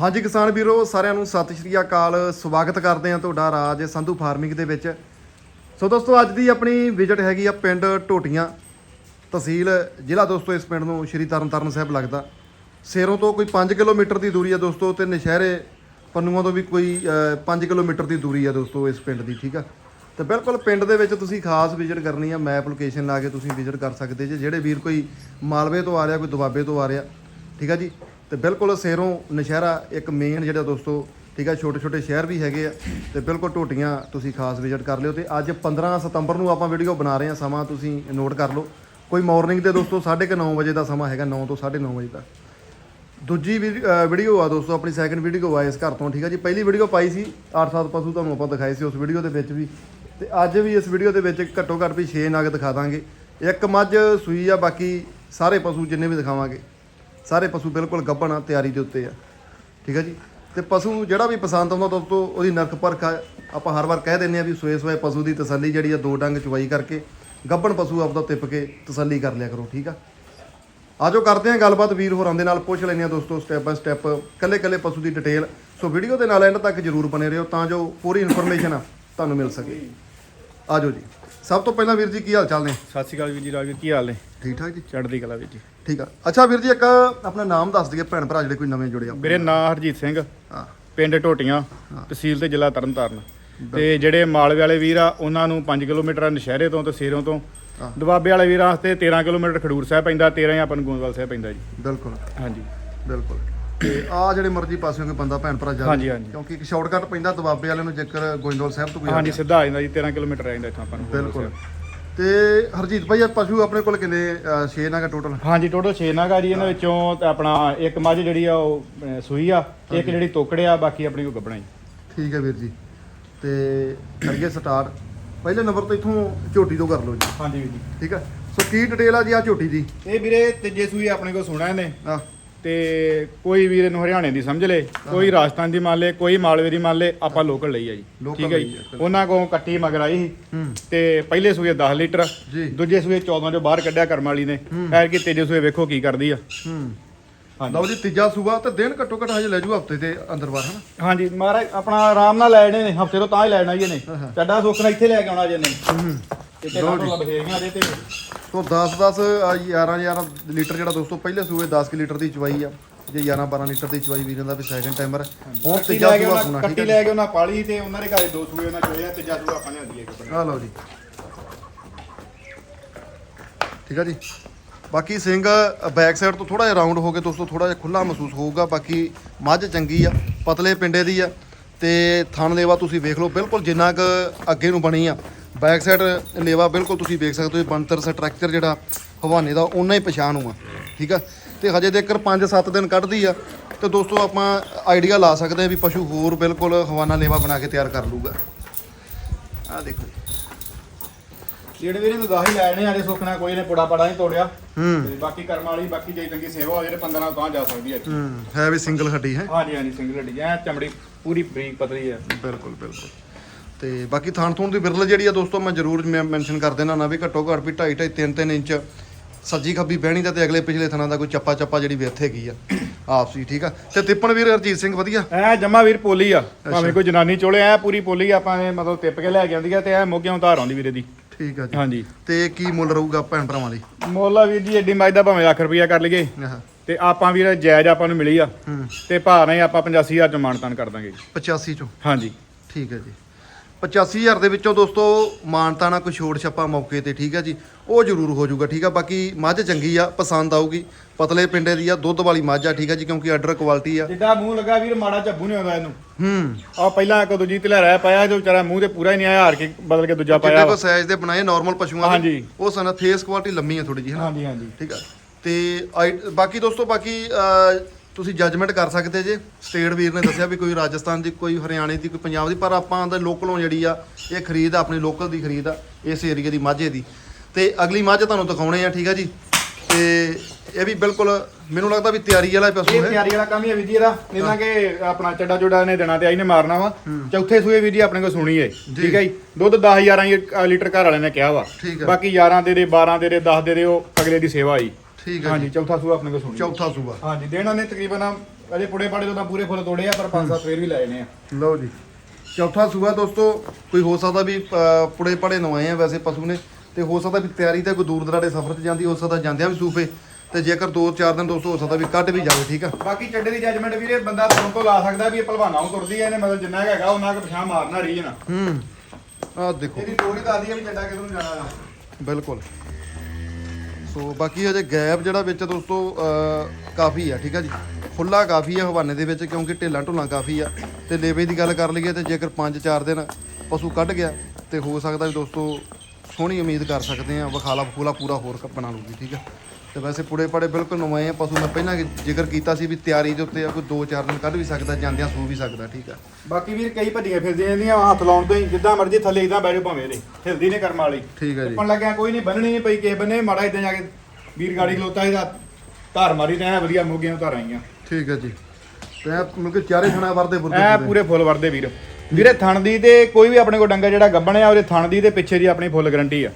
ਹਾਂਜੀ ਕਿਸਾਨ ਵੀਰੋ, ਸਾਰਿਆਂ ਨੂੰ ਸਤਿ ਸ਼੍ਰੀ ਅਕਾਲ। ਸਵਾਗਤ ਕਰਦੇ ਹਾਂ ਤੁਹਾਡਾ ਰਾਜ ਸੰਧੂ ਫਾਰਮਿੰਗ ਦੇ ਵਿੱਚ। ਸੋ ਦੋਸਤੋ, ਅੱਜ ਦੀ ਆਪਣੀ ਵਿਜ਼ਿਟ ਹੈਗੀ ਆ ਪਿੰਡ ਟੋਟੀਆਂ ਤਹਿਸੀਲ। ਜ਼ਿਲ੍ਹਾ ਦੋਸਤੋ, ਇਸ ਪਿੰਡ ਨੂੰ ਸ਼੍ਰੀ ਤਰਨਤਾਰਨ ਸਾਹਿਬ ਲੱਗਦਾ। ਸੇਰੋਂ ਤੋਂ ਕੋਈ 5 ਕਿਲੋਮੀਟਰ ਦੀ ਦੂਰੀ ਆ ਦੋਸਤੋ, ਤੇ ਨਸ਼ਹਿਰੇ ਪੰਨੂਆਂ ਤੋਂ ਵੀ ਕੋਈ 5 ਕਿਲੋਮੀਟਰ ਦੀ ਦੂਰੀ ਆ ਦੋਸਤੋ, ਇਸ ਪਿੰਡ ਦੀ, ਠੀਕ ਆ? ਤੇ ਬਿਲਕੁਲ ਪਿੰਡ ਦੇ ਵਿੱਚ ਤੁਸੀਂ ਖਾਸ ਵਿਜ਼ਿਟ ਕਰਨੀ ਆ ਮੈਪ ਲੋਕੇਸ਼ਨ ਲਾ ਕੇ ਤੁਸੀਂ ਵਿਜ਼ਿਟ ਕਰ ਸਕਦੇ ਜੇ, ਜਿਹੜੇ ਵੀਰ ਕੋਈ ਮਾਲਵੇ ਤੋਂ ਆ ਰਿਹਾ, ਕੋਈ ਦੁਆਬੇ ਤੋਂ ਆ ਰਿਹਾ, ਠੀਕ ਆ ਜੀ? ਤੇ ਬਿਲਕੁਲ ਸੇਰੋਂ ਨਸ਼ਹਿਰਾ ਇੱਕ ਮੇਨ ਜਿਹੜਾ ਦੋਸਤੋ, ਠੀਕ ਆ ਛੋਟੇ ਛੋਟੇ ਸ਼ਹਿਰ ਵੀ ਹੈਗੇ ਆ, ਤੇ ਬਿਲਕੁਲ ਟੋਟੀਆਂ ਤੁਸੀਂ ਖਾਸ ਵਿਜ਼ਿਟ ਕਰ ਲਿਓ ਤੇ ਅੱਜ 15 ਸਤੰਬਰ ਨੂੰ ਆਪਾਂ ਵੀਡੀਓ ਬਣਾ ਰਹੇ ਹਾਂ, ਸਮਾਂ ਤੁਸੀਂ ਨੋਟ ਕਰ ਲਓ। ਕੋਈ ਮਾਰਨਿੰਗ ਦੇ ਦੋਸਤੋ 9:30 ਵਜੇ ਦਾ ਸਮਾਂ ਹੈਗਾ 9 ਤੋਂ 9:30 ਵਜੇ ਦਾ ਦੂਜੀ ਵੀ- ਵੀਡੀਓ ਆ ਦੋਸਤੋ, ਆਪਣੀ ਸੈਕੰਡ ਵੀਡੀਓ ਆ ਇਸ ਘਰ ਤੋਂ, ਠੀਕ ਆ ਜੀ। ਪਹਿਲੀ ਵੀਡੀਓ ਪਾਈ ਸੀ 8-7 ਪਸ਼ੂ ਤੁਹਾਨੂੰ ਆਪਾਂ ਦਿਖਾਏ ਸੀ ਉਸ ਵੀਡੀਓ ਦੇ ਵਿੱਚ ਵੀ। ਤੇ ਅੱਜ ਵੀ ਇਸ ਵੀਡੀਓ ਦੇ ਵਿੱਚ ਘੱਟੋ ਘੱਟ ਵੀ 6 ਨਗ ਦਿਖਾ ਦਾਂਗੇ। ਇੱਕ ਮੱਝ ਸੂਈ ਆ, ਬਾਕੀ ਸਾਰੇ ਪਸ਼ੂ ਜਿੰਨੇ ਵੀ ਦਿਖਾਵਾਂਗੇ। ਸਾਰੇ ਪਸ਼ੂ ਬਿਲਕੁਲ ਗੱਭਣ ਆ, ਤਿਆਰੀ ਦੇ ਉੱਤੇ ਆ। ਠੀਕ ਆ ਜੀ? ਤੇ ਪਸ਼ੂ ਜਿਹੜਾ ਵੀ ਪਸੰਦ ਆਉਂਦਾ ਦੋਸਤੋ ਉਹਦੀ ਨਰਕ ਪਰਖ ਆ। ਆਪਾਂ ਹਰ ਵਾਰ ਕਹਿ ਦਿੰਦੇ ਆ ਵੀ ਸੋਏ ਸੋਏ ਪਸ਼ੂ ਦੀ ਤਸੱਲੀ ਜਿਹੜੀ ਆ, ਦੋ ਡੰਗ ਚਵਾਈ ਕਰਕੇ ਗੱਭਣ ਪਸ਼ੂ ਆਪਦਾ ਤਿੱਪ ਕੇ ਤਸੱਲੀ ਕਰ ਲਿਆ ਕਰੋ, ਠੀਕ ਆ? ਆਜੋ ਕਰਦੇ ਹਾਂ ਗੱਲਬਾਤ, ਵੀਰ ਹੋਰਾਂ ਦੇ ਨਾਲ ਪੁੱਛ ਲੈਂਦੇ ਹਾਂ ਦੋਸਤੋ ਸਟੈਪ ਬਾਈ ਸਟੈਪ ਕੱਲੇ ਕੱਲੇ ਪਸ਼ੂ ਦੀ ਡਿਟੇਲ ਸੋ ਵੀਡੀਓ ਦੇ ਨਾਲ ਐਂਡ ਤੱਕ ਜਰੂਰ ਬਨੇ ਰਹੋ, ਤਾਂ ਜੋ ਪੂਰੀ ਇਨਫੋਰਮੇਸ਼ਨ ਆ ਤੁਹਾਨੂੰ ਮਿਲ ਸਕੇ। ਆਜੋ ਜੀ। ਸਭ ਤੋਂ ਪਹਿਲਾਂ ਵੀਰ ਜੀ ਕੀ ਹਾਲ ਚਾਲ ਨੇ? ਸਤਿ ਸ਼੍ਰੀ ਅਕਾਲ ਵੀਰ ਜੀ ਰਾਜਵੀਰ ਕੀ ਹਾਲ ਨੇ? ਠੀਕ ਠਾਕ ਜੀ? ਚੜ੍ਹਦੀ ਕਲਾ ਵੀਰ ਜੀ। ਠੀਕ ਆ। ਅੱਛਾ ਵੀਰ ਜੀ ਇੱਕ ਆਪਣਾ ਨਾਮ ਦੱਸ ਦਈਏ ਭੈਣ ਭਰਾ ਜਿਹੜੇ ਕੋਈ ਨਵੇਂ ਜੁੜੇ ਆ ਮੇਰੇ ਨਾਂ ਹਰਜੀਤ ਸਿੰਘ ਹਾਂ। ਪਿੰਡ ਟੋਟੀਆਂ ਤਹਿਸੀਲ ਤੇ ਜ਼ਿਲ੍ਹਾ ਤਰਨਤਾਰਨ। ਤੇ ਜਿਹੜੇ ਮਾਲਵੇ ਵਾਲੇ ਵੀਰ ਆ ਉਹਨਾਂ ਨੂੰ 5 ਕਿਲੋਮੀਟਰ ਨਸ਼ਹਿਰੇ ਤੋਂ ਤੇ ਸੇਰੋਂ ਤੋਂ। ਹਾਂ। ਦੁਆਬੇ ਵਾਲੇ ਵੀਰਾਂ ਵਾਸਤੇ 13 ਕਿਲੋਮੀਟਰ ਖਡੂਰ ਸਾਹਿਬ ਪੈਂਦਾ 13 ਹੀ ਆਪਾਂ ਨੂੰ ਗੋਂਦਵਾਲ ਸਾਹਿਬ ਪੈਂਦਾ ਜੀ। ਬਿਲਕੁਲ। ਹਾਂਜੀ। ਬਿਲਕੁਲ। ਤੇ ਆ ਜਿਹੜੇ ਮਰਜ਼ੀ ਪਾਸਿਓਂ ਕੋਈ ਬੰਦਾ ਭੈਣ ਭਰਾ ਜਾਵੇ ਹਾਂਜੀ, ਹਾਂਜੀ। ਕਿਉਂਕਿ ਇੱਕ ਸ਼ਾਰਟਕਟ ਪੈਂਦਾ ਦਬਾਬੇ ਵਾਲੇ ਨੂੰ ਜੇਕਰ ਗੋਇੰਦਵਾਲ ਸਾਹਿਬ ਤੋਂ ਕੋਈ ਆ ਹਾਂਜੀ ਸਿੱਧਾ ਆ ਜਾਂਦਾ ਜੀ 13 ਕਿਲੋਮੀਟਰ ਆ ਜਾਂਦਾ ਇੱਥੋਂ ਆਪਾਂ ਨੂੰ। ਬਿਲਕੁਲ। ਤੇ ਹਰਜੀਤ ਭਾਈ ਇਹ ਪਸ਼ੂ ਆਪਣੇ ਕੋਲ ਕਿੰਨੇ 6 ਨਾਗਾ ਟੋਟਲ ਹਾਂਜੀ ਟੋਟਲ 6 ਨਾਗਾ ਜੀ ਇਹਨਾਂ ਵਿੱਚੋਂ ਤੇ ਆਪਣਾ ਇੱਕ ਮੱਝ ਜਿਹੜੀ ਆ ਉਹ ਅਹ, ਸੂਈ ਆ ਇੱਕ ਜਿਹੜੀ ਤੋਕੜਿਆ ਬਾਕੀ ਆਪਣੀ ਕੋ ਗੱਬਣਾ ਜੀ। ਠੀਕ ਹੈ ਵੀਰ ਜੀ। ਤੇ ਕਰੀਏ ਸਟਾਰਟ ਪਹਿਲੇ ਨੰਬਰ ਤੋਂ ਇਥੋਂ ਝੋਟੀ ਤੋਂ ਕਰ ਲਓ ਜੀ। ਹਾਂਜੀ ਵੀਰ ਜੀ। ਠੀਕ ਆ? ਸੋ ਕੀ ਡਿਟੇਲ ਆ ਜੀ ਆ ਝੋਟੀ ਦੀ? ਇਹ ਵੀਰੇ ਤੀਜੇ ਸੂਈ ਆਪਣੇ ਕੋਲ ਸੁਣਾ ਇਹਨੇ। ਆ ਤੇ ਕੋਈ ਵੀਰ ਇਹਨੂੰ ਹਰਿਆਣੇ ਦੀ ਸਮਝ ਲੇ ਕੋਈ ਰਾਜਸਥਾਨ ਦੀ ਮੰਨ ਲੇ ਕੋਈ ਮਾਲਵੇ ਦੀ ਮੰਨ ਲੇ ਆਪਾਂ ਲੋਕਲ ਲਈ ਆ ਜੀ। ਠੀਕ ਹੈ ਜੀ? ਉਹਨਾਂ ਕੋਲ ਕੱਟੀ ਮਗਰ ਆਈ ਤੇ ਪਹਿਲੇ ਸੂਏ 10 ਲੀਟਰ ਦੂਜੇ ਸੂਏ 14 ਚੋਂ ਬਾਹਰ ਕੱਢਿਆ ਕਰਮ ਵਾਲੀ ਨੇ। ਐਰ ਕਿ ਤੀਜੇ ਸੂਏ ਵੇਖੋ ਕੀ ਕਰਦੀ ਆ। ਲਓ ਜੀ ਤੀਜਾ ਸੂਬਾ ਤੇ ਦਿਨ ਘੱਟੋ ਘੱਟ ਹਜੇ ਲੈ ਜੂ ਹਫ਼ਤੇ ਦੇ ਅੰਦਰ ਬਾਹਰ ਹਨਾ? ਹਾਂਜੀ ਮਹਾਰਾਜ ਆਪਣਾ ਆਰਾਮ ਨਾਲ ਲੈ ਜਾਣੇ ਨੇ ਹਫ਼ਤੇ ਤੋਂ ਤਾਂ ਹੀ ਲੈਣਾ ਇਹਨੇ ਹਾਂ, ਹਾਂ। ਚੱਡਾ ਸੁੱਖਣਾ ਇੱਥੇ ਲੈ ਕੇ ਆਉਣਾ ਜੀ ਇਹਨੇ। ਹੂੰ ਤੇ ਤੇ ਨਾਲ ਬਥੇਰੀਆਂ ਦੇ ਤੇ। ਸੋ 10 10 11 11 ਲੀਟਰ ਜਿਹੜਾ ਦੋਸਤੋ ਪਹਿਲੇ ਸੂਏ 10 ਕਿ ਲੀਟਰ ਦੀ ਚਵਾਈ ਆ। ਜੇ 11 12 ਲੀਟਰ ਦੀ ਚਵਾਈ ਵੀਰਾਂ ਦਾ ਵੀ ਸੈਕੰਡ ਟਾਈਮਰ ਹੁਣ ਕੱਟੀ ਤੀਜਾ ਲੈ ਕੇ ਸੂਆ ਉਹਨਾਂ ਸੁਣਾ ਠੀਕ ਕੱਟੀ ਹੈ ਲੈ ਕੇ ਉਹਨਾਂ ਪਾਲੀ ਤੇ ਉਹਨਾਂ ਦੇ ਘਰੇ ਦੋ ਸੂਏ ਉਹਨਾਂ ਚੋਇਆ ਤੀਜਾ ਸੂਆ ਆਪਾਂ ਲਿਆਂਦੀ ਇੱਕ ਆ ਲਓ ਜੀ। ਠੀਕ ਆ ਜੀ। ਬਾਕੀ ਸਿੰਘ ਬੈਕ ਸਾਈਡ ਤੋਂ ਥੋੜਾ ਜਿਹਾ ਰਾਉਂਡ ਹੋ ਕੇ ਦੋਸਤੋ ਥੋੜਾ ਜਿਹਾ ਖੁੱਲਾ ਮਹਿਸੂਸ ਹੋਊਗਾ। ਬਾਕੀ ਮੱਝ ਚੰਗੀ ਆ ਪਤਲੇ ਪਿੰਡੇ ਦੀ ਆ। ਤੇ ਥਣ ਲੇਵਾ ਤੁਸੀਂ ਵੇਖ ਲਓ ਬਿਲਕੁਲ ਜਿੰਨਾ ਕੁ ਅੱਗੇ ਨੂੰ ਬਣੀ ਆ ਬੈਕ ਸਾਈਡ ਲੇਵਾ ਬਿਲਕੁਲ ਤੁਸੀਂ ਵੇਖ ਸਕਦੇ ਹੋ ਬੰਤਰ ਸਟਰਕਚਰ ਜਿਹੜਾ ਹਵਾਨੇ ਦਾ ਉਹਨਾਂ ਹੀ ਪਛਾਣ ਹੋਆ ਠੀਕ ਆ? ਤੇ ਹਜੇ ਤੱਕ 5-7 ਦਿਨ ਕੱਢਦੀ ਆ ਤੇ ਦੋਸਤੋ ਆਪਾਂ ਆਈਡੀਆ ਲਾ ਸਕਦੇ ਆ ਵੀ ਪਸ਼ੂ ਹੋਰ ਬਿਲਕੁਲ ਹਵਾਨਾ ਲੇਵਾ ਬਣਾ ਕੇ ਤਿਆਰ ਕਰ ਲੂਗਾ ਆ ਦੇਖੋ। ਜਿਹੜੇ ਵੀਰੇ ਨੂੰ 10 ਹੀ ਲੈਣੇ ਆਲੇ ਸੁੱਖਣਾ ਕੋਈ ਨੇ ਪੁੜਾ ਪੜਾ ਨਹੀਂ ਤੋੜਿਆ। ਹੂੰ। ਤੇ ਬਾਕੀ ਕਰਮ ਵਾਲੀ ਬਾਕੀ ਜੇ ਚੰਗੀ ਸੇਵਾ ਹੋ ਜਿਹੜੇ 15 ਤਾਂ ਜਾ ਸਕਦੀ ਹੈ ਹੂੰ ਹੈ ਵੀ ਸਿੰਗਲ ਹੱਡੀ ਹੈ। ਹਾਂਜੀ ਹਾਂਜੀ ਸਿੰਗਲ ਹੱਡੀ ਐ ਚਮੜੀ ਪੂਰੀ ਬਰੀਕ ਪਤਲੀ ਹੈ ਬਿਲਕੁਲ ਬਿਲਕੁਲ। ਤੇ ਬਾਕੀ ਥਾਣ ਥੂਣ ਦੀ ਵਿਰਲ ਜਿਹੜੀ ਆ ਦੋਸਤੋ ਮੈਂ ਜ਼ਰੂਰ ਮੈਂ ਮੈਂਸ਼ਨ ਕਰ ਦੇਣਾ ਨਾ ਵੀ ਘੱਟੋ ਘੱਟ ਵੀ 2.5 2.5 3 3 ਇੰਚ ਸੱਜੀ ਖੱਬੀ ਬਹਿਣੀ ਦਾ ਤੇ ਅਗਲੇ ਪਿਛਲੇ ਥਣਾਂ ਦਾ ਕੋਈ ਚੱਪਾ ਚੱਪਾ ਜਿਹੜੀ ਵਿੱਥ ਹੈਗੀ ਆ। ਆਪਸੀ ਠੀਕ ਆ? ਤੇ ਤਿੱਪਣ ਵੀਰ ਹਰਜੀਤ ਸਿੰਘ ਵਧੀਆ? ਐ ਜਮਾ ਵੀਰ ਪੋਲੀ ਆ ਭਾਵੇਂ ਕੋਈ ਜਨਾਨੀ ਚੋਲੇ ਐ ਪੂਰੀ ਪੋਲੀ ਆਪਾਂ ਨੇ ਮਤਲਬ ਟਿੱਪ ਕੇ ਲੈ ਕੇ ਆਉਂਦੀ ਆ ਤੇ ਐ ਮੋਗਿਆਂ ਉਤਾਰ ਆਉਂਦੀ ਵੀਰੇ ਦੀ। ਠੀਕ ਆ ਜੀ। ਹਾਂਜੀ। ਤੇ ਕੀ ਮੁੱਲ ਰਹੂਗਾ ਭੈਣ ਭਰਾਵਾਂ ਲਈ? ਮੋਲਾ ਵੀਰ ਜੀ ਐਡੀ ਮਾਈ ਦਾ ਭਾਵੇਂ ਲੱਖ ਰੁਪਈਆ ਕਰ ਲਈਏ। ਤੇ ਆਪਾਂ ਵੀਰ ਜਾਇਜ਼ ਆਪਾਂ ਨੂੰ ਮਿਲੀ ਆ। ਤੇ ਭਾਅ ਨਹੀਂ ਆਪਾਂ 85000 ਚ ਮਾਨਤਾਨ ਕਰ ਦਾਂਗੇ। ਜੀ 85 ਚੋਂ? ਹਾਂਜੀ। ਠੀਕ ਹੈ ਜੀ। 85000 ਦੇ ਵਿੱਚੋਂ ਦੋਸਤੋ ਮਾਨਤਾ ਨਾ ਕੋਈ ਛੋੜ ਛੱਪਾ ਮੌਕੇ ਤੇ ਠੀਕ ਹੈ ਜੀ? ਉਹ ਜ਼ਰੂਰ ਹੋ ਜਾਊਗਾ ਠੀਕ ਆ? ਬਾਕੀ ਮੱਝ ਚੰਗੀ ਆ ਪਸੰਦ ਆਊਗੀ। ਪਤਲੇ ਪਿੰਡੇ ਦੀ ਆ ਦੁੱਧ ਵਾਲੀ ਮੱਝ ਆ ਠੀਕ ਆ ਜੀ? ਕਿਉਂਕਿ ਆਰਡਰ ਕੁਆਲਿਟੀ ਆ। ਜਿੱਦਾਂ ਮੂੰਹ ਲੱਗਾ ਵੀਰ ਮਾੜਾ ਝੱਬੂ ਨਹੀਂ ਆਉਂਦਾ ਇਹਨੂੰ। ਹੂੰ। ਆ ਪਹਿਲਾਂ ਇੱਕ ਦੂਜੀ ਤੇ ਰਹਿ ਪਾਇਆ ਜੋ ਵਿਚਾਰਾ ਮੂੰਹ ਤੇ ਪੂਰਾ ਹੀ ਨਹੀਂ ਆਇਆ ਹਾਰ ਕੇ ਬਦਲ ਕੇ ਦੂਜਾ ਜਿੱਡੇ ਪਾਇਆ। ਕੋ ਸਾਈਜ਼ ਦੇ ਬਣਾਏ ਨਾਰਮਲ ਪਸ਼ੂਆਂ ਦੇ। ਹਾਂਜੀ। ਉਹ ਸਨ ਫੇਸ ਕੁਆਲਿਟੀ ਲੰਮੀ ਆ ਥੋੜੀ ਜੀ ਹਾਂਜੀ ਹਾਂਜੀ। ਠੀਕ ਆ। ਤੇ ਬਾਕੀ ਦੋਸਤੋ ਬਾਕੀ ਤੁਸੀਂ ਜੱਜਮੈਂਟ ਕਰ ਸਕਦੇ ਜੇ। ਸਟੇਟ ਵੀਰ ਨੇ ਦੱਸਿਆ ਵੀ ਕੋਈ ਰਾਜਸਥਾਨ ਦੀ ਕੋਈ ਹਰਿਆਣੇ ਦੀ ਕੋਈ ਪੰਜਾਬ ਦੀ ਪਰ ਆਪਾਂ ਦਾ ਲੋਕਲੋਂ ਜਿਹੜੀ ਆ ਇਹ ਖਰੀਦ ਆ ਆਪਣੀ ਲੋਕਲ ਦੀ ਖਰੀਦ ਆ ਇਸ ਏਰੀਆ ਦੀ ਮਾਝੇ ਦੀ। ਤੇ ਅਗਲੀ ਮੱਝ ਤੁਹਾਨੂੰ ਦਿਖਾਉਣੇ ਆ ਠੀਕ ਆ ਜੀ? ਤੇ ਇਹ ਵੀ ਬਿਲਕੁਲ ਮੈਨੂੰ ਲੱਗਦਾ ਵੀ ਤਿਆਰੀ ਵਾਲਾ ਪਸ਼ੂ ਇਹ ਹੈ ਤਿਆਰੀ ਵਾਲਾ ਕੰਮ ਹੀ ਹੈ ਵੀਰ ਜੀ ਇਹਦਾ। ਇਹਨਾਂ ਕਿ ਆਪਣਾ ਚੱਡਾ ਚੁੱਡਾ ਨੇ ਦੇਣਾ ਤੇ ਆਈ ਨੇ ਮਾਰਨਾ ਵਾ। ਚੌਥੇ ਸੂਏ ਵੀਰ ਜੀ ਆਪਣੇ ਕੋਲ ਸੁਣੀ ਹੈ ਠੀਕ ਹੈ ਜੀ? ਦੁੱਧ 10 11 ਲੀਟਰ ਘਰ ਵਾਲਿਆਂ ਨੇ ਕਿਹਾ ਵਾ। ਬਾਕੀ 11 ਦੇ ਦੇ 12 ਦੇ ਦੇ 10 ਦੇ ਦੇ ਉਹ ਅਗਲੇ ਦੀ ਸੇਵਾ ਆਈ। ਠੀਕ ਹੈ ਹਾਂਜੀ ਚੌਥਾ ਸੂਆ ਆਪਣੇ ਕੋਲ ਸੁਣੀ ਚੌਥਾ ਸੂਆ। ਹਾਂਜੀ ਦੇਣਾ ਨੇ ਤਕਰੀਬਨ ਅਜੇ ਪੁੜੇ ਪਾੜੇ ਤੋਂ ਤਾਂ ਪੂਰੇ ਫੁੱਲ ਤੋੜੇ ਆ ਪਰ ਪੰਜ ਸੱਤ ਫੇਰ ਵੀ ਲਾਏ ਨੇ ਆ। ਲਓ ਜੀ। ਚੌਥਾ ਸੂਆ ਦੋਸਤੋ ਕੋਈ ਹੋ ਸਕਦਾ ਵੀ ਪੁੜੇ ਪੜੇ ਨਵਾਏ ਆ ਵੈਸੇ ਪਸ਼ੂ ਨੇ ਤੇ ਹੋ ਸਕਦਾ ਵੀ ਤਿਆਰੀ ਤੇ ਕੋਈ ਦੂਰ ਦਰਾੜੇ ਸਫ਼ਰ ਤੇ ਜਾਂਦੀ ਹੋ ਸਕਦਾ ਜਾਂਦਿਆਂ ਵੀ ਸੂਫੇ ਤੇ ਜੇਕਰ 2-4 ਦਿਨ ਦੋਸਤੋ ਹੋ ਸਕਦਾ ਵੀ ਕੱਢ ਵੀ ਜਾਵੇ ਠੀਕ ਆ? ਬਾਕੀ ਚੱਡੇ ਦੀ ਜੱਜਮੈਂਟ ਵੀਰੇ ਬੰਦਾ ਤੁਰਨ ਤੋਂ ਲਾ ਸਕਦਾ ਵੀ ਇਹ ਭਲਵਾਨਾਂ ਨੂੰ ਤੁਰਦੀ ਆ ਇਹਨੇ ਮਤਲਬ ਜਿੰਨਾ ਹੈਗਾ ਉਹਨਾਂ ਕੁ ਪਛਾਣ ਮਾਰਨਾ ਰਹੀ ਨਾ ਹੂੰ। ਆਹ ਦੇਖੋ। ਇਹਦੀ ਦੱਸਦੀ ਆ ਵੀ ਚੱਡਾ ਕਿਧਰ ਨੂੰ ਜਾਣਾ ਆ ਬਿਲਕੁਲ। ਸੋ ਬਾਕੀ ਹਜੇ ਗੈਪ ਜਿਹੜਾ ਵਿੱਚ ਦੋਸਤੋ ਕਾਫੀ ਆ, ਠੀਕ ਆ ਜੀ? ਖੁੱਲਾ ਕਾਫੀ ਆ ਹਵਾਨੇ ਦੇ ਵਿੱਚ, ਕਿਉਂਕਿ ਢੇਲਾਂ ਢੁੱਲਾਂ ਕਾਫੀ ਆ। ਤੇ ਲੇਵੇ ਦੀ ਗੱਲ ਕਰ ਲਈਏ ਤੇ ਜੇਕਰ 5-4 ਦਿਨ ਪਸ਼ੂ ਕੱਢ ਗਿਆ, ਤੇ ਹੋ ਸਕਦਾ ਵੀ ਦੋਸਤੋ ਸੋਹਣੀ ਉਮੀਦ ਕਰ ਸਕਦੇ ਆ ਵਖਾਲਾ ਫੂਲਾ ਪੂਰਾ ਹੋਰ ਕ- ਬਣਾ ਲੂਗੀ ਠੀਕ ਆ? ਤੇ ਵੈਸੇ ਪੁੜੇ ਪੜੇ ਬਿਲਕੁਲ ਨਵੇਂ ਆ ਪਸ਼ੂ ਮੈਂ ਪਹਿਲਾਂ ਜ਼ਿਕਰ ਕੀਤਾ ਸੀ ਵੀ ਤਿਆਰੀ ਦੇ ਉੱਤੇ ਆ ਕੋਈ 2-4 ਦਿਨ ਕੱਢ ਵੀ ਸਕਦਾ ਜਾਂਦਿਆਂ ਸੂ ਵੀ ਸਕਦਾ ਠੀਕ ਆ। ਬਾਕੀ ਵੀਰ ਕਈ ਭੱਜੀਆਂ ਫਿਰਦੀਆਂ ਇਹਦੀਆਂ ਹੱਥ ਲਾਉਣ ਤੋਂ ਹੀ ਜਿੱਦਾਂ ਮਰਜ਼ੀ ਥੱਲੇ ਇਦਾਂ ਬੈਠੋ ਭਾਵੇਂ ਇਹਦੇ ਹਿਲਦੀ ਨੇ ਕਰਮ ਵਾਲੀ। ਠੀਕ ਆ ਜੀ। ਟੱਪਣ ਲੱਗਿਆ ਕੋਈ ਨਹੀਂ ਬੰਨਣੀ ਨਹੀਂ ਪਈ ਕਿਸੇ ਬੰਨੇ ਮਾੜਾ ਇਦਾਂ ਜਾ ਕੇ ਵੀਰ ਗਾੜੀ ਖਲੋਤਾ ਇਹਦਾ ਧਾਰ ਮਾਰੀ ਤੇ ਵਧੀਆ ਮੋਗੀਆਂ ਧਾਰ ਆਈਆਂ। ਠੀਕ ਆ ਜੀ। ਤੇ ਮਤਲਬ ਕਿ ਚਾਰੇ ਥਣਾ ਵਰਦੇ ਬੁਰਦੇ ਐ। ਪੂਰੇ ਫੁੱਲ ਵਰਦੇ ਵੀਰ। ਵੀਰੇ ਥਣ ਦੀ ਤੇ ਕੋਈ ਵੀ ਆਪਣੇ ਕੋਲ ਡੰਗਾ ਜਿਹੜਾ ਗੱਬਣ ਆ ਉਹਦੇ ਥਣ ਦੀ ਤੇ ਪਿੱਛੇ ਦੀ ਆਪਣੀ ਫੁੱਲ ਗਰੰਟੀ ਆ।